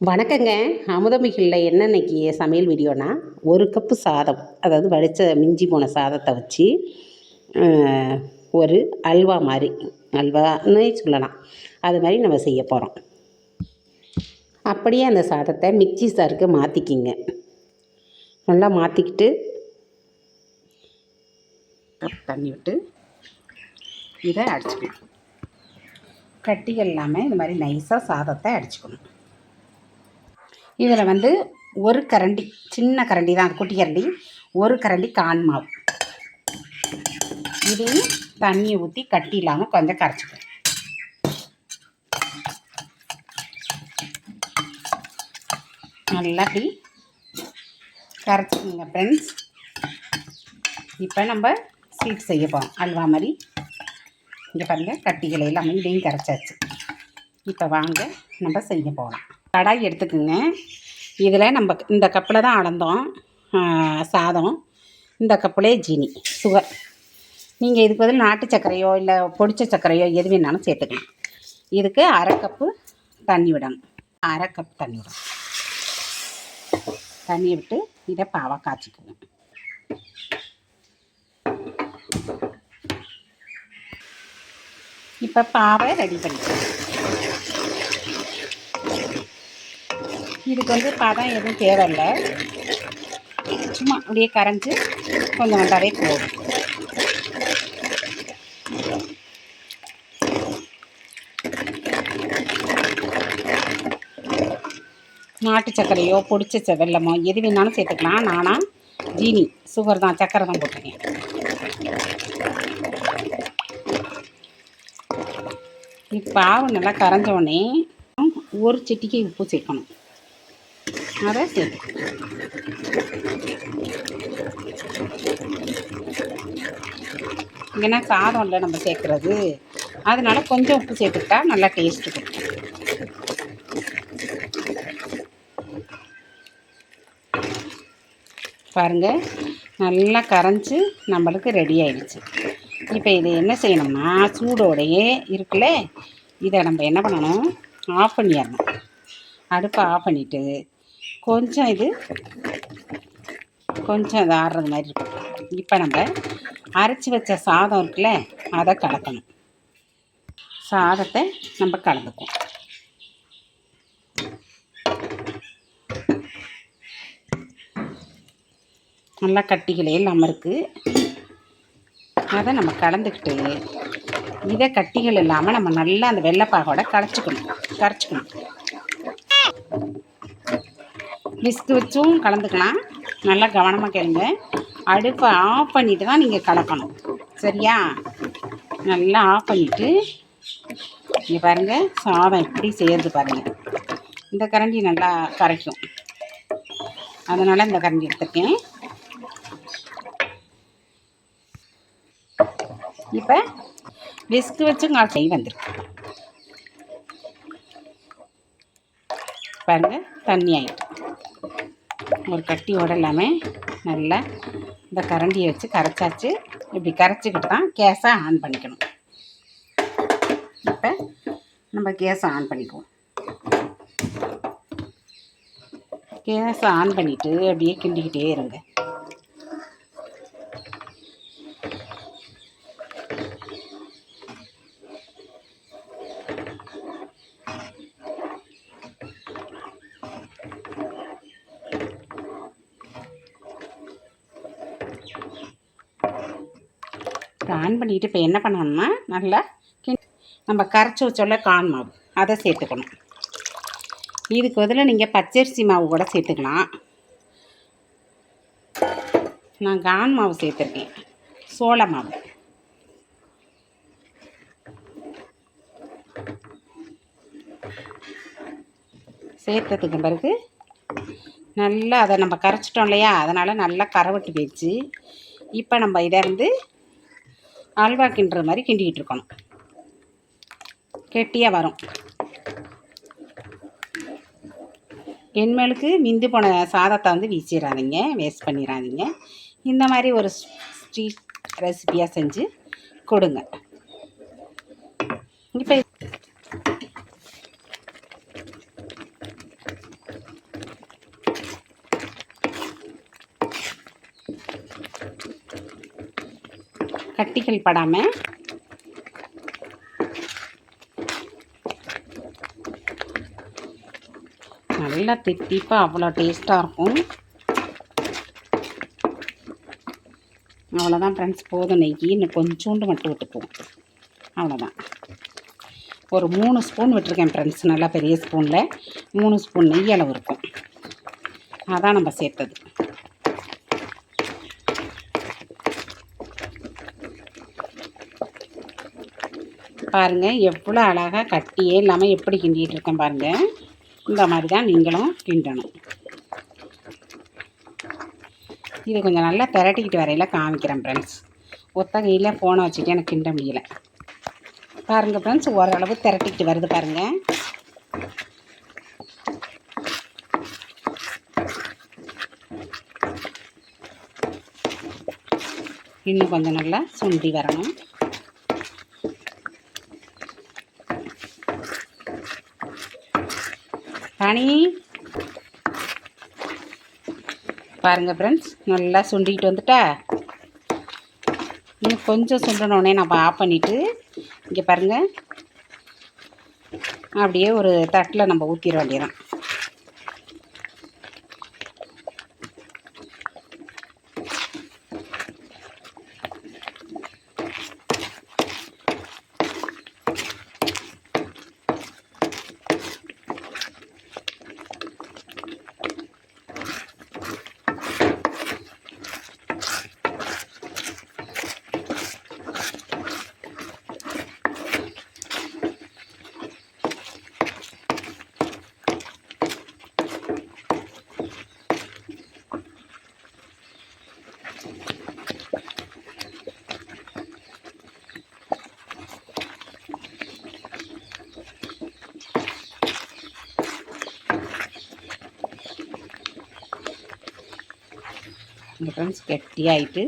வணக்கங்க. அமுதமிகளில் என்ன இன்னைக்கு சமையல் வீடியோனா ஒரு கப்பு சாதம் அதாவது வடித்த மிஞ்சி போன சாதத்தை வச்சு ஒரு அல்வா மாதிரி அல்வான்னு சொல்லலாம். அது மாதிரி நம்ம செய்ய போகிறோம் அப்படியே அந்த சாதத்தை மிக்சி சாருக்கு மாற்றிக்கிங்க நல்லா மாற்றிக்கிட்டு தண்ணி விட்டு இதை அடிச்சுக்கணும். கட்டிகள் இல்லாமல் இந்த மாதிரி நைஸாக சாதத்தை அடிச்சுக்கணும். இதில் வந்து ஒரு கரண்டி சின்ன கரண்டி தான் குட்டி கரண்டி. ஒரு கரண்டி கான் மாவு. இதையும் தண்ணியை ஊற்றி கட்டி இல்லாமல் கொஞ்சம் கரைச்சிக்கணும். நல்லா அப்படி கரைச்சிக்கோங்க ஃப்ரெண்ட்ஸ் இப்போ நம்ம ஸ்வீட் செய்ய போகிறோம் அல்வா மாதிரி. இங்கே பாருங்கள் கட்டிகளை எல்லாமே இதையும் கரைச்சாச்சு. இப்போ வாங்க நம்ம செய்ய போகலாம் கடாய் எடுத்துக்கோங்க. இதில் நம்ம இந்த கப்பில் தான் அளந்தோம். சாதம். இந்த கப்புலே ஜீனி சுகர். நீங்கள் இதுக்கு பதில் நாட்டு சர்க்கரையோ இல்லை பொடிச்ச சர்க்கரையோ எது வேணாலும் சேர்த்துக்கலாம். இதுக்கு அரை கப்பு தண்ணி விடணும். அரை கப் தண்ணி விடணும். தண்ணியை விட்டு இதை பாவாக காய்ச்சிக்கணும் இப்போ பாவை ரெடி பண்ணிக்கலாம். இதுக்கு வந்து பதம் எதுவும் தேவையில்லை. சும்மா அப்படியே கரைஞ்சி கொஞ்சம் நல்லாவே போகும் நாட்டு சர்க்கரையோ பொடிச்ச வெள்ளமோ வெல்லமோ எது வேணாலும் சேர்த்துக்கலாம். நானா ஜீனி சுகர் தான் சர்க்கரை தான் போட்டிருக்கேன். இப்போ பாவு நல்லா கரைஞ்ச உடனே ஒரு செட்டிக்கு உப்பு சேர்க்கணும். அதை சேர்த்துக்கணும் ஏன்னா சாதம் இல்லை நம்ம சேர்க்குறது. அதனால கொஞ்சம் உப்பு சேர்த்துக்கிட்டா நல்லா டேஸ்ட்டு கொடுக்கும் பாருங்கள் நல்லா கரைஞ்சி நம்மளுக்கு ரெடி ஆயிடுச்சு. இப்போ இது என்ன செய்யணும்னா சூடோடையே இருக்குல்ல இதை நம்ம என்ன பண்ணணும்? ஆஃப் பண்ணிடணும். அடுப்பை ஆஃப் பண்ணிவிட்டு கொஞ்சம் இது கொஞ்சம் இது ஆடுறது மாதிரி இருக்கும் இப்போ நம்ம அரைச்சி வச்ச சாதம் இருக்குல்ல அதை கலக்கணும். சாதத்தை நம்ம கலந்துக்குவோம். நல்லா கட்டிகளே இல்லாமல் இருக்குது அதை நம்ம கலந்துக்கிட்டு இதை கட்டிகள் இல்லாமல் நம்ம நல்லா அந்த வெள்ளைப்பாகோட கரைச்சிக்கணும் கரைச்சிக்கணும். விஸ்கு வச்சும் கலந்துக்கலாம். நல்லா கவனமாக கேளுங்க. அடுப்பை ஆஃப் பண்ணிட்டு தான் நீங்கள் கலக்கணும். சரியா? நல்லா ஆஃப் பண்ணிவிட்டு இங்கே பாருங்கள் சாதம் எப்படி செய்கிறது பாருங்கள் இந்த கரண்டி நல்லா கரைக்கும். அதனால் இந்த கரண்டி எடுத்துருக்கேன். இப்போ விஸ்கு வச்சு காய்ச்சி வந்துருக்கு. பாருங்கள் தண்ணி ஆகிட்டு ஒரு கட்டியோட எல்லாமே நல்லா இந்த கரண்டியை வச்சு கரைச்சாச்சு. இப்படி கரைச்சிக்கிட்டு தான் கேஸை ஆன் பண்ணிக்கணும். இப்போ நம்ம கேஸை ஆன் பண்ணிக்குவோம். கேஸை ஆன் பண்ணிவிட்டு அப்படியே கிண்டிக்கிட்டே இருங்க. இப்போ ஆன் பண்ணிட்டு இப்போ என்ன பண்ணணும்னா நல்லா நம்ம கரைச்சி வச்சோல்ல கான் மாவு அதை சேர்த்துக்கணும். இதுக்கு பதிலாக நீங்கள் பச்சரிசி மாவு கூட சேர்த்துக்கலாம். நான் கான் மாவு சேர்த்துருக்கேன். சோள மாவு. சேர்த்ததுக்கு பிறகு நல்லா அதை நம்ம கரைச்சிட்டோம் இல்லையா? அதனால் நல்லா கரவட்டு போயிடுச்சு. இப்போ நம்ம இதை வந்து அல்வா கிண்டுற மாதிரி கிண்டிக்கிட்டு இருக்கணும். கெட்டியாக வரும். என்மேலுக்கு மிந்து போன சாதத்தை வந்து வீசிடாதீங்க வேஸ்ட் பண்ணிடாதீங்க இந்த மாதிரி ஒரு ஸ்ட்ரீட் ரெசிபியாக செஞ்சு கொடுங்க. இப்போ கட்டிகள் படாமல் நல்லா தித்திப்பாக அவ்வளோ டேஸ்ட்டாக இருக்கும். அவ்வளோதான் ஃப்ரெண்ட்ஸ் போதும் நெய். இன்னும் கொஞ்சோண்டு மட்டும் விட்டுப்போம் அவ்வளோதான். ஒரு மூணு ஸ்பூன் விட்டுருக்கேன் ஃப்ரெண்ட்ஸ் நல்லா பெரிய ஸ்பூனில் மூணு ஸ்பூன் நெய் அளவு இருக்கும். அதான் நம்ம சேர்த்தது. பாருங்கள் எவ்வளோ அழகாக கட்டியே இல்லாமல் எப்படி கிண்டிகிட்டு இருக்கேன் பாருங்கள் இந்த மாதிரி தான் நீங்களும் கிண்டணும். இது கொஞ்சம் நல்லா திரட்டிக்கிட்டு வரையில் காமிக்கிறேன் ஃப்ரெண்ட்ஸ் ஒத்தகையில் ஃபோனை வச்சுட்டு எனக்கு கிண்ட முடியல. பாருங்கள் ஃப்ரெண்ட்ஸ் ஓரளவு திரட்டிக்கிட்டு வருது பாருங்கள் இன்னும் கொஞ்சம் நல்லா சுண்டி வரணும். ராணி பாருங்க ஃப்ரெண்ட்ஸ் நல்லா சுண்டிக்கிட்டு வந்துட்டா. இன்னும் கொஞ்சம் சுண்டனோடனே நம்ம ஆஃப் பண்ணிவிட்டு இங்கே பாருங்கள் அப்படியே ஒரு தட்டில் நம்ம ஊற்றிட வேண்டியதான் இந்த ஃப்ரெண்ட்ஸ் கெட்டியாயிட்டு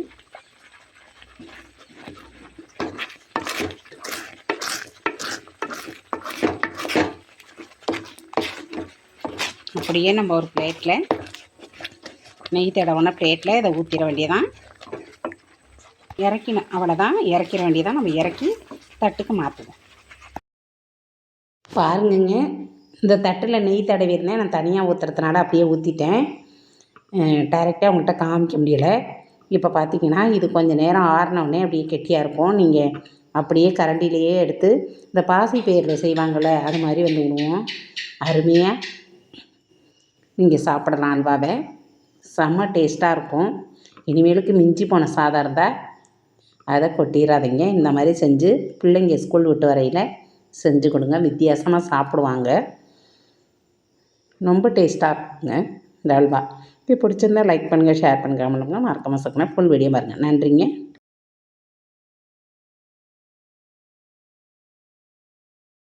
அப்படியே நம்ம ஒரு பிளேட்டில் நெய் தடவைன பிளேட்டில் இதை ஊற்றிட வேண்டியதான் இறக்கின அவ்வளோதான் இறக்கிற வேண்டியதான் நம்ம இறக்கி தட்டுக்கு மாற்றுவோம் பாருங்கங்க இந்த தட்டில் நெய் தடவி இருந்தேன் நான் தனியாக ஊற்றுறதுனால அப்படியே ஊற்றிட்டேன் டைரெக்டாக உங்கள்கிட்ட காமிக்க முடியலை. இப்போ பார்த்தீங்கன்னா இது கொஞ்சம் நேரம் ஆறினவுடனே அப்படியே கெட்டியாக இருக்கும். நீங்கள் அப்படியே கரண்டிலேயே எடுத்து இந்த பாசி பயிரில் செய்வாங்கள்ல அது மாதிரி வந்து விடுவோம் அருமையாக நீங்கள் சாப்பிடலாம் அல்வாவை செம்ம டேஸ்ட்டாக இருக்கும். இனிமேலுக்கு மிஞ்சி போன சாதம் இருந்தால் அதை கொட்டிடாதீங்க இந்த மாதிரி செஞ்சு பிள்ளைங்க ஸ்கூல் விட்டு வரையில் செஞ்சு கொடுங்க. வித்தியாசமாக சாப்பிடுவாங்க. ரொம்ப டேஸ்ட்டாக இருக்குங்க இந்த அல்வா. இப்போ பிடிச்சிருந்தா லைக் பண்ணுங்கள் ஷேர் பண்ணுங்கள் கமெண்ட் பண்ணுங்கள் மறக்காமல் சக்கனா ஃபுல் வீடியோ பாருங்கள் நன்றிங்க.